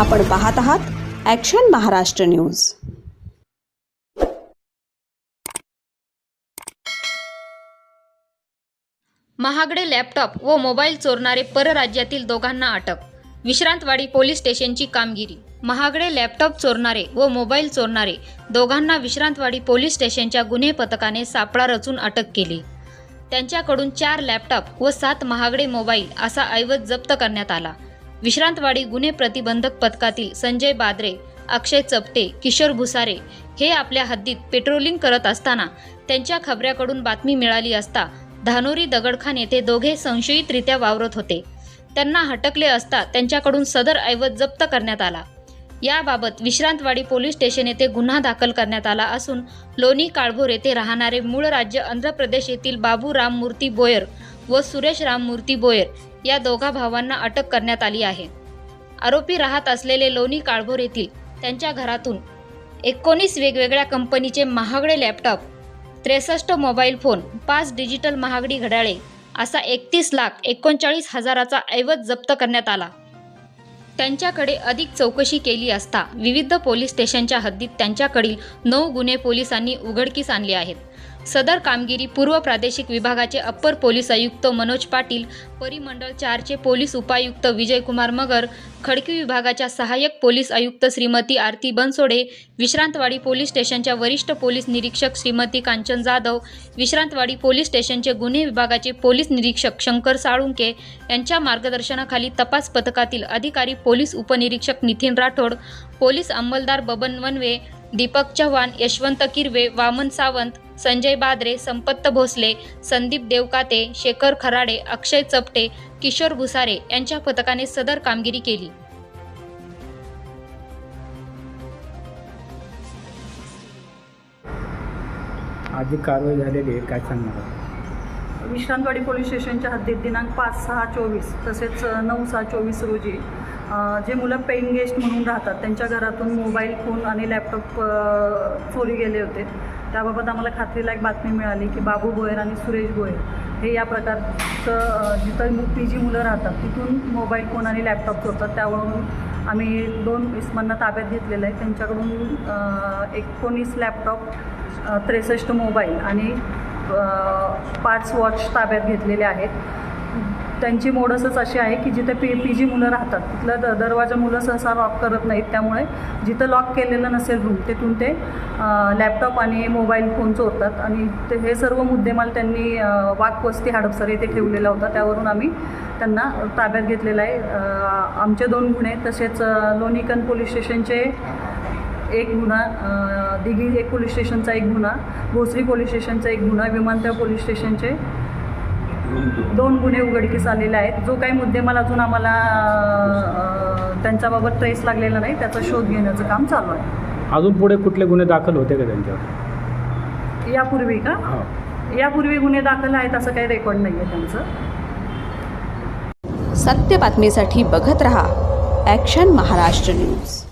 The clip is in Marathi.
आपण पाहत आहात ॲक्शन महाराष्ट्र न्यूज महागडे लॅपटॉप व मोबाईल चोरणारे परराज्यातील दोघांना अटक. विश्रांतवाडी पोलीस स्टेशनची कामगिरी. महागडे लॅपटॉप चोरणारे व मोबाईल चोरणारे दोघांना विश्रांतवाडी पोलीस स्टेशनच्या गुन्हे पथकाने सापळा रचून अटक केली. त्यांच्याकडून चार लॅपटॉप व सात महागडे मोबाईल असा ऐवज जप्त करण्यात आला. विश्रांतवाडी गुन्हे प्रतिबंधक पथकातील संजय बाद्रे अक्षय चपटे किशोर भुसारे हे आपल्या हद्दीत पेट्रोलिंग करत असताना त्यांच्या खबऱ्याकडून बातमी मिळाली असता धानोरी दगडखान येथे दोघे संशयितरित्या वावरत होते. त्यांना हटकले असता त्यांच्याकडून सदर ऐवज जप्त करण्यात आला. याबाबत विश्रांतवाडी पोलीस स्टेशन येथे गुन्हा दाखल करण्यात आला असून लोणी काळभोर येथे राहणारे मूळ राज्य आंध्र प्रदेश येथील बाबू राममूर्ती बोयर व सुरेश राममूर्ती बोयर या दोघा भावांना अटक करण्यात आली आहे. आरोपी राहत असलेले लोणी काळभोर येथील त्यांच्या घरातून एकोणीस वेगवेगळ्या कंपनीचे महागडे लॅपटॉप त्रेसष्ट मोबाईल फोन पाच डिजिटल महागडी घड्याळे असा एकतीस लाख एकोणचाळीस हजाराचा ऐवज जप्त करण्यात आला. त्यांच्याकडे अधिक चौकशी केली असता विविध पोलीस स्टेशनच्या हद्दीत त्यांच्याकडील नऊ गुन्हे पोलिसांनी उघडकीस आणले आहेत. सदर कामगिरी पूर्व प्रादेशिक विभागाचे अप्पर पोलीस आयुक्त मनोज पाटील परिमंडळ चारचे पोलीस उपायुक्त विजयकुमार मगर खडकी विभागाच्या सहाय्यक पोलीस आयुक्त श्रीमती आरती बनसोडे विश्रांतवाडी पोलीस स्टेशनच्या वरिष्ठ पोलीस निरीक्षक श्रीमती कांचन जाधव विश्रांतवाडी पोलीस स्टेशनचे गुन्हे विभागाचे पोलीस निरीक्षक शंकर साळुंके यांच्या मार्गदर्शनाखाली तपास पथकातील अधिकारी पोलीस उपनिरीक्षक नितीन राठोड पोलीस अंमलदार बबन वनवे दीपक चव्हाण यशवंत किरवे वामन सावंत संजय बाद्रे संपत्त भोसले संदीप देवकाते शेखर खराडे अक्षय चपटे किशोर भुसारे यांच्या पथकाने सदर कामगिरी केली. आज कारवाई झालेली आहे काय सांगणार? विश्रांतवाडी पोलीस स्टेशनच्या हद्दीत दिनांक पाच सहा चोवीस तसेच नऊ सहा चोवीस रोजी जे मुलं पेईंग गेस्ट म्हणून राहतात त्यांच्या घरातून मोबाईल फोन आणि लॅपटॉप चोरी गेले होते. त्याबाबत आम्हाला खात्रीलायक बातमी मिळाली की बाबू गोयर आणि सुरेश गोयर हे या प्रकारचं जिथं ती जी मुलं राहतात तिथून मोबाईल फोन आणि लॅपटॉप चोरतात. त्यावरून आम्ही दोन इस्मांना ताब्यात घेतलेलं आहे. त्यांच्याकडून एकोणीस लॅपटॉप त्रेसष्ट मोबाईल आणि पाच वॉच ताब्यात घेतलेले आहेत. त्यांची मोडसच अशी आहे की जिथे पी पी जी मुलं राहतात तिथलं द दरवाजा मुलं सहसा लॉक करत नाहीत. त्यामुळे जिथं लॉक केलेलं नसेल रूम तिथून ते लॅपटॉप आणि मोबाईल फोन चोरतात. आणि ते हे सर्व मुद्देमाल त्यांनी वाकवस्ती हडपसर येथे ठेवलेला होता. त्यावरून आम्ही त्यांना ताब्यात घेतलेला आहे. आमचे दोन गुन्हे तसेच लोणीकन पोलीस स्टेशनचे एक गुन्हा दिघी एक पोलीस स्टेशनचा एक गुन्हा भोसरी पोलीस स्टेशनचा एक गुन्हा विमानतळ पोलीस स्टेशनचे दोन गुन्हे उघडकीस आलेले आहेत. जो काही मुद्देमाल अजून आम्हाला त्यांच्याबाबत ट्रेस लागलेला नाही त्याचा शोध घेण्याचं काम चालू आहे. अजून पुढे कुठले गुन्हे दाखल होते का त्यांच्यावर? यापूर्वी का? हो. यापूर्वी गुन्हे दाखल आहेत असं काही रेकॉर्ड नाही आहे त्यांचं. सत्य बातमीसाठी बघत रहा ॲक्शन महाराष्ट्र न्यूज